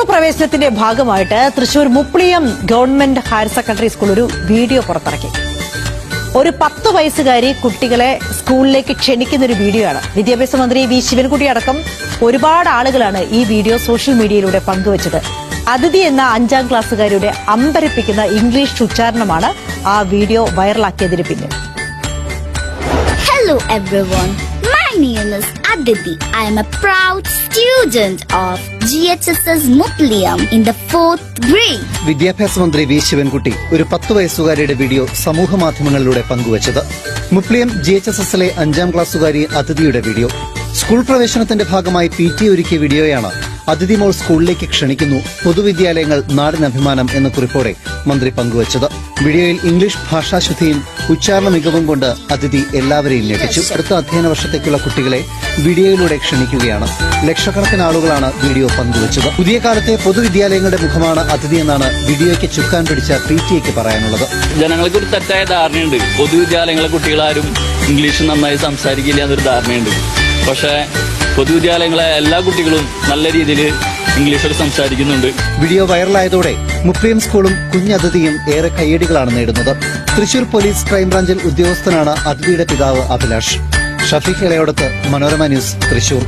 School പ്രവേശനത്തിന്റെ ഭാഗമായിട്ട് Thrissur Mupliyam government higher secondary school ഒരു വീഡിയോ പുറത്തിറക്കി. ഒരു പത്ത് വയസ്സുകാരി കുട്ടികളെ സ്കൂളിലേക്ക് ക്ഷണിക്കുന്ന ഒരു വീഡിയോ ആണ് വിദ്യാഭ്യാസ മന്ത്രി വി ശിവൻകുട്ടി അടക്കം ഒരുപാട് ആളുകളാണ് ഈ വീഡിയോ സോഷ്യൽ മീഡിയയിലൂടെ പങ്കുവച്ചത്. അതിഥി എന്ന അഞ്ചാം ക്ലാസ്സുകാരിയുടെ അമ്പരപ്പിക്കുന്ന ഇംഗ്ലീഷ് ഉച്ചാരണമാണ് ആ വീഡിയോ വൈറലാക്കിയതിന് പിന്നിൽ. Hello everyone. My name is Aditi. I am a proud student of GHSS Mutliam in the fourth grade. വിദ്യാഭ്യാസ മന്ത്രി വി ശിവൻകുട്ടി ഒരു പത്ത് വയസ്സുകാരിയുടെ വീഡിയോ സമൂഹ മാധ്യമങ്ങളിലൂടെ പങ്കുവച്ചത് മുപ്ലിയം ജി എച്ച് എസ് എസിലെ അഞ്ചാം ക്ലാസ്സുകാരി അതിഥിയുടെ വീഡിയോ സ്കൂൾ പ്രവേശനത്തിന്റെ ഭാഗമായി പി ടി ഒരുക്കിയ വീഡിയോയാണ് അതിഥി മോൾ സ്കൂളിലേക്ക് ക്ഷണിക്കുന്നു പൊതുവിദ്യാലയങ്ങൾ നാടിന് അഭിമാനം എന്ന കുറിപ്പോടെ മന്ത്രി പങ്കുവച്ചത്. വീഡിയോയിൽ ഇംഗ്ലീഷ് ഭാഷാശുദ്ധിയും ഉച്ചാരണ മികവും കൊണ്ട് അതിഥി എല്ലാവരെയും ഞെട്ടിച്ചു. അടുത്ത അധ്യയന വർഷത്തേക്കുള്ള കുട്ടികളെ വീഡിയോയിലൂടെ ക്ഷണിക്കുകയാണ്. ലക്ഷക്കണക്കിന് ആളുകളാണ് വീഡിയോ പങ്കുവച്ചത്. പുതിയ കാലത്തെ പൊതുവിദ്യാലയങ്ങളുടെ മുഖമാണ് അതിഥി എന്നാണ് വീഡിയോയ്ക്ക് ചുക്കാൻ പിടിച്ച പി ടി എക്ക് പറയാനുള്ളത്. ജനങ്ങൾക്ക് ഒരു തെറ്റായ ധാരണയുണ്ട്. പൊതുവിദ്യാലയങ്ങളെ കുട്ടികളാരും ഇംഗ്ലീഷ് നന്നായി സംസാരിക്കില്ല എന്നൊരു ധാരണയുണ്ട്. പക്ഷേ പൊതുവിദ്യാലയങ്ങളെ എല്ലാ കുട്ടികളും നല്ല രീതിയിൽ ഇംഗ്ലീഷിൽ സംസാരിക്കുന്നുണ്ട്. വീഡിയോ വൈറലായതോടെ മുസ്ലിം സ്കൂളും കുഞ്ഞതിഥിയും ഏറെ കയ്യടികളാണ് നേടുന്നത്. തൃശൂർ പോലീസ് ക്രൈംബ്രാഞ്ചിൽ ഉദ്യോഗസ്ഥനാണ് അതിഥിയുടെ പിതാവ് അഭിലാഷ്. ഷഫീഖ് ഇളയോടത്ത് മനോരമ ന്യൂസ് തൃശൂർ.